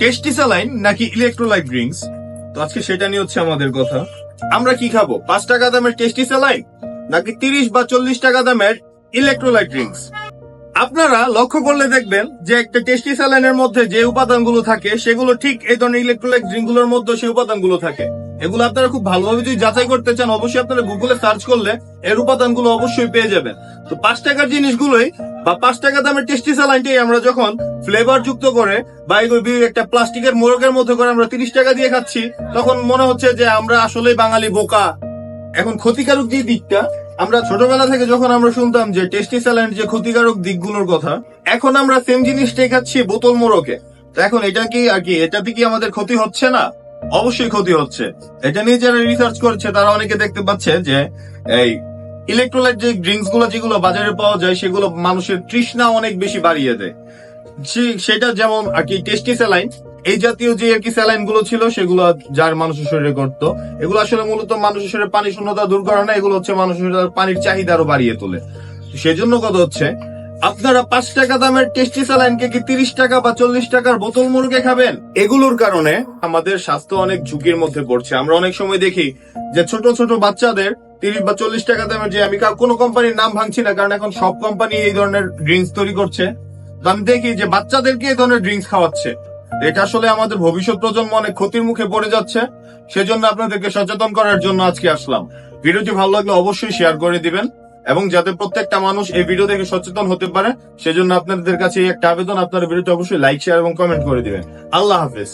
Tasty saline নাকি electrolyte drinks তো আজকে সেটা নিয়ে হচ্ছে আমাদের কথা। আমরা কি খাব? পাঁচ টাকা দামের টেস্টি স্যালাইন নাকি তিরিশ বা চল্লিশ টাকা দামের ইলেকট্রোলাইট ড্রিঙ্কস আপনারা লক্ষ্য করলে দেখবেন যে একটা টেস্টি স্যালাইনের মধ্যে যে উপাদানগুলো থাকে, সেগুলো ঠিক এই ধরনের ইলেকট্রোলাইট ড্রিঙ্কগুলোর মধ্যে সেই উপাদানগুলো থাকে। এগুলো আপনারা খুব ভালোভাবে যদি যাচাই করতে চান, অবশ্যই আপনারা গুগলে সার্চ করলে এর উপাদানগুলো অবশ্যই পেয়ে যাবেন। তো পাঁচ টাকার জিনিসগুলোই বা পাঁচ টাকা দামের টেস্টি স্যালাইনটাই আমরা যখন ফ্লেভার যুক্ত করে বা একটা প্লাস্টিকের মোড়কের মধ্যে করে আমরা তিরিশ টাকা দিয়ে খাচ্ছি, তখন মনে হচ্ছে যে আমরা আসলেই বাঙালি বোকা। এখন ক্ষতিকারক যে দিকটা, আমরা ছোটবেলা থেকে যখন আমরা শুনতাম যে টেস্টি স্যালাইন যে ক্ষতিকারক দিকগুলোর কথা, এখন আমরা সেম জিনিসটাই খাচ্ছি বোতল মোড়কে তো এখন এটা কি আর কি? এটাতে কি আমাদের ক্ষতি হচ্ছে না? অবশ্যই ক্ষতি হচ্ছে। এটা নিয়ে যারা রিসার্চ করছে, তারা অনেকে দেখতে পাচ্ছে যে, এই ইলেকট্রোলাইট যে ড্রিঙ্কসগুলো, যেগুলো বাজারে পাওয়া যায়, সেগুলো মানুষের তৃষ্ণা অনেক বেশি বাড়িয়ে দেয়। সেটা যেমন আর কি টেস্টি স্যালাইন এই জাতীয় যে আর কি স্যালাইনগুলো ছিল, সেগুলো যার মানুষের শরীরে করতো এগুলো আসলে মূলত মানুষের শরীরে পানি শূন্যতা দূর করে না, এগুলো হচ্ছে মানুষের পানির চাহিদা আরও বাড়িয়ে তোলে। সেজন্য কথা হচ্ছে আপনারা পাঁচ টাকা দামের টেস্টি স্যালাইনকে কি তিরিশ টাকা বা চল্লিশ টাকার বোতল মুরগে খাবেন? এগুলোর কারণে আমাদের স্বাস্থ্য অনেক ঝুঁকির মধ্যে পড়ছে। আমরা অনেক সময় দেখি যে ছোট ছোট বাচ্চাদের তিরিশ বা চল্লিশ টাকা দামের যে আমি কোনো কোম্পানির নাম ভাঙছি না কারণ এখন সব কোম্পানি এই ধরনের ড্রিঙ্কস তৈরি করছে। আমি দেখি যে বাচ্চাদেরকে এই ধরনের ড্রিঙ্কস খাওয়াচ্ছে। এটা আসলে আমাদের ভবিষ্যৎ প্রজন্ম অনেক ক্ষতির মুখে পড়ে যাচ্ছে। সেজন্য আপনাদেরকে সচেতন করার জন্য আজকে আসলাম। ভিডিওটি ভালো লাগলে অবশ্যই শেয়ার করে দিবেন। এবং যাতে প্রত্যেকটা মানুষ এই ভিডিও থেকে সচেতন হতে পারে, সেজন্য আপনাদের কাছে একটা আবেদন। আপনার ভিডিওটা অবশ্যই লাইক শেয়ার এবং কমেন্ট করে দিবেন। আল্লাহ হাফেজ।